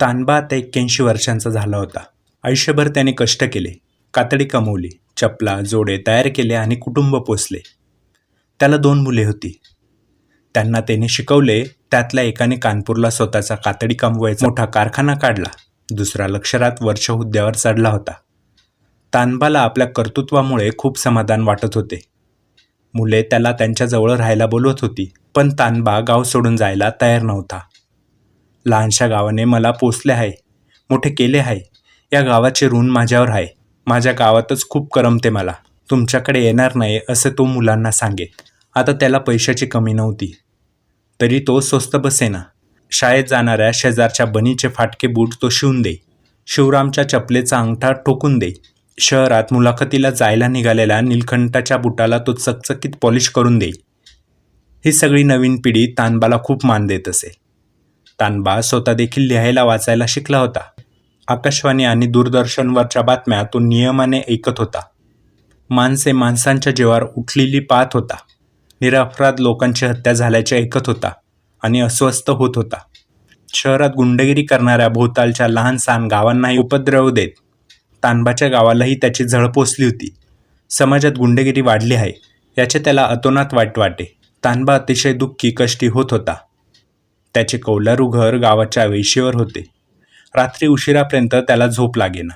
तानबा आता एक्क्याऐंशी वर्षांचा झाला होता. आयुष्यभर त्याने कष्ट केले. कातडी कमवली चपला जोडे तयार केले आणि कुटुंब पोचले त्याला दोन मुले होती. त्यांना त्याने शिकवले त्यातल्या एकाने कानपूरला स्वतःचा कातडी कमवायचा मोठा कारखाना काढला. दुसरा लक्षरात वर्ष हुद्द्यावर चढला होता. तानबाला आपल्या कर्तृत्वामुळे खूप समाधान वाटत होते. मुले त्याला त्यांच्याजवळ राहायला बोलवत होती पण तानबा गाव सोडून जायला तयार नव्हता. लहानशा गावाने मला पोचले आहे मोठे केले आहे. या गावाचे ऋण माझ्यावर आहे. माझ्या गावातच खूप करमते मला. तुमच्याकडे येणार नाही असे तो मुलांना सांगे आता त्याला पैशाची कमी नव्हती. तरी तो स्वस्त बसेना. शाळेत जाणाऱ्या शेजारच्या बनीचे फाटके बूट तो शिवून दे. शिवरामच्या चपलेचा अंगठा ठोकून दे. शहरात मुलाखतीला जायला निघालेल्या नीलकंठाच्या बुटाला तो चकचकीत पॉलिश करून दे. ही सगळी नवीन पिढी तानबाला खूप मान देत असे. तानबा स्वतः देखील लिहायला वाचायला शिकला होता. आकाशवाणी आणि दूरदर्शनवरच्या बातम्या तो नियमाने ऐकत होता. माणसे माणसांच्या जीवावर उठलेली पाहत होता. निरपराध लोकांची हत्या झाल्याचे ऐकत होता आणि अस्वस्थ होत होता. शहरात गुंडगिरी करणाऱ्या भोवतालच्या लहान सहान गावांनाही उपद्रव देत तानबाच्या गावालाही त्याची झळ पोचली होती. समाजात गुंडगिरी वाढली आहे याचे त्याला अतोनात वाईट वाटे. तानबा अतिशय दुःखी कष्टी होत होता. त्याचे कौलारू घर गावाच्या वेशीवर होते. रात्री उशिरापर्यंत त्याला झोप लागेना.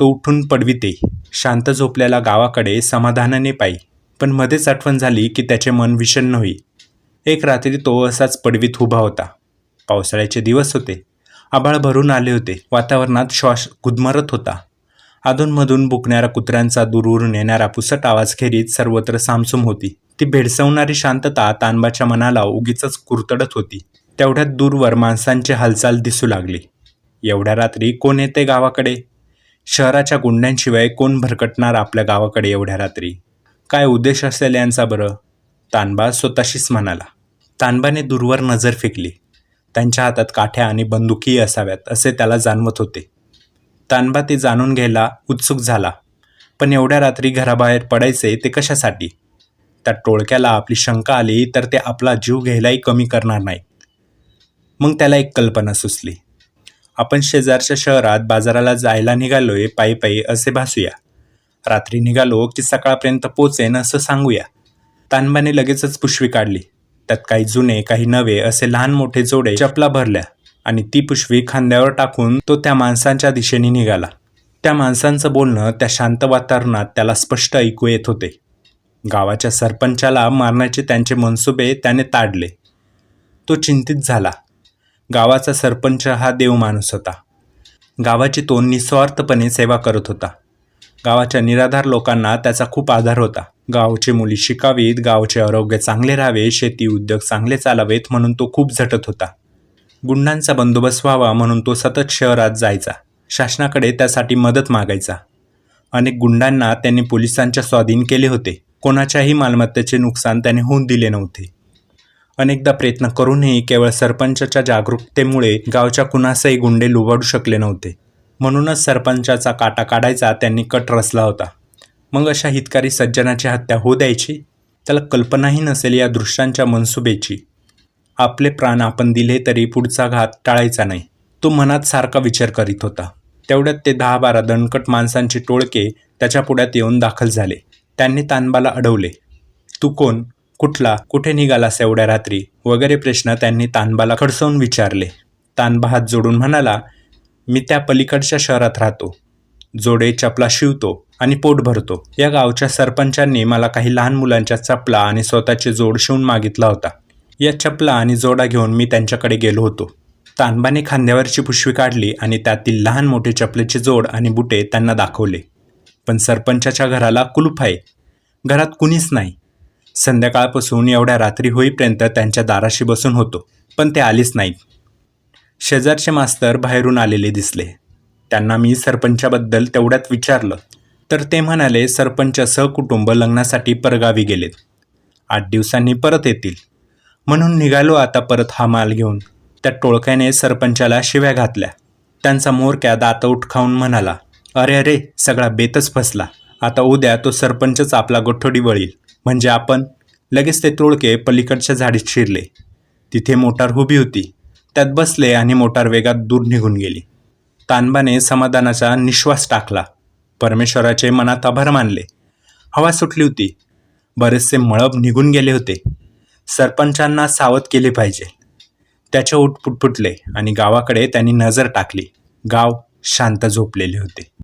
तो उठून पडविते. शांत झोपल्याला गावाकडे समाधानाने पायी. पण मध्येच आठवण झाली की त्याचे मन विषण्ण होई. एक रात्री तो असाच पडवीत उभा होता. पावसाळ्याचे दिवस होते. आभाळ भरून आले होते. वातावरणात श्वास गुदमरत होता. अधूनमधून बुकणाऱ्या कुत्र्यांचा दूरवरून येणारा पुसट आवाज खेरीत सर्वत्र सामसूम होती. ती भेडसवणारी शांतता तानबाच्या मनाला उगीच कुरतडत होती. तेवढ्यात दूरवर माणसांची हालचाल दिसू लागली. एवढ्या रात्री कोण येते गावाकडे? शहराच्या गुंड्यांशिवाय कोण भरकटणार आपल्या गावाकडे एवढ्या रात्री? काय उद्देश असेल यांचा बरं? तानबा स्वतःशीच म्हणाला. तानबाने दूरवर नजर फेकली. त्यांच्या हातात काठ्या आणि बंदुकीही असाव्यात असे त्याला जाणवत होते. तानबा ते जाणून घ्यायला उत्सुक झाला. पण एवढ्या रात्री घराबाहेर पडायचे ते कशासाठी? त्या टोळक्याला आपली शंका आली तर ते आपला जीव घ्यायलाही कमी करणार नाही मग त्याला एक कल्पना सुचली. आपण शेजारच्या शहरात बाजाराला जायला निघालोय पायी पायी असे भासूया. रात्री निघालो की सकाळपर्यंत पोचेन असं सांगूया. तानबाने लगेचच पुशवी काढली. त्यात काही जुने काही नवे असे लहान मोठे जोडे चपला भरल्या आणि ती पुशवी खांद्यावर टाकून तो त्या माणसांच्या दिशेने निघाला. त्या माणसांचं बोलणं त्या शांत वातावरणात त्याला स्पष्ट ऐकू येत होते. गावाच्या सरपंचाला मारण्याचे त्यांचे मनसुबे त्याने ताडले. तो चिंतित झाला. गावाचा सरपंच हा देव माणूस होता. गावाची तो निस्वार्थपणे सेवा करत होता. गावाच्या निराधार लोकांना त्याचा खूप आधार होता. गावचे मुली शिकावीत गावचे आरोग्य चांगले राहावे शेती उद्योग चांगले चालावेत म्हणून तो खूप झटत होता. गुंडांचा बंदोबस्त व्हावा म्हणून तो सतत शहरात जायचा. शासनाकडे त्यासाठी मदत मागायचा. अनेक गुंडांना त्यांनी पोलिसांच्या स्वाधीन केले होते. कोणाच्याही मालमत्तेचे नुकसान त्याने होऊन दिले नव्हते. अनेकदा प्रयत्न करूनही केवळ सरपंचाच्या जागरूकतेमुळे गावच्या कुणासही गुंडे लुबाडू शकले नव्हते. म्हणूनच सरपंचाचा काटा काढायचा त्यांनी कट रचला होता. मग अशा हितकारी सज्जनाची हत्या होऊ द्यायची? त्याला कल्पनाही नसेल या दृश्यांच्या मनसुबेची. आपले प्राण आपण दिले तरी पुढचा घात टाळायचा नाही. तो मनात सारखा विचार करीत होता. तेवढ्यात ते दहा बारा दणकट माणसांचे टोळके त्याच्या पुढ्यात येऊन दाखल झाले. त्यांनी तानबाला अडवले. तू कोण? कुठला कुठे निघालास एवढ्या रात्री? वगैरे प्रश्न त्यांनी तानबाला खडसवून विचारले. तानबा हात जोडून म्हणाला मी त्या पलीकडच्या शहरात राहतो. जोडे चपला शिवतो आणि पोट भरतो. या गावच्या सरपंचांनी मला काही लहान मुलांच्या चपला आणि स्वतःचे जोड शिवून मागितला होता. या चपला आणि जोडा घेऊन मी त्यांच्याकडे गेलो होतो. तानबाने खांद्यावरची पुशवी काढली आणि त्यातील लहान मोठे चपलेचे जोड आणि बुटे त्यांना दाखवले. पण सरपंचाच्या घराला कुलूप आहे. घरात कुणीच नाही. संध्याकाळपासून एवढ्या रात्री होईपर्यंत त्यांच्या दाराशी बसून होतो पण ते आलेच नाहीत. शेजारचे मास्तर बाहेरून आलेले दिसले. त्यांना मी सरपंचाबद्दल तेवढ्यात विचारलं तर ते म्हणाले सरपंच सहकुटुंब लग्नासाठी परगावी गेलेत. आठ दिवसांनी परत येतील. म्हणून निघालो आता परत हा माल घेऊन. त्या टोळक्याने सरपंचाला शिव्या घातल्या. त्यांचा मोरक्या दात उठखावून म्हणाला अरे अरे सगळा बेतच फसला. आता उद्या तो सरपंचच आपला गोठोडी वळील. म्हणजे आपण लगेच ते तोडके पलीकडच्या झाडीत शिरले. तिथे मोटार उभी होती. त्यात बसले आणि मोटार वेगात दूर निघून गेली. तानबाने समाधानाचा निश्वास टाकला. परमेश्वराचे मनात आभार मानले. हवा सुटली होती. बरेचसे मळब निघून गेले होते. सरपंचांना सावध केले पाहिजे. त्याचे ओठ पुटपुटले आणि गावाकडे त्यांनी नजर टाकली. गाव शांत झोपलेले होते.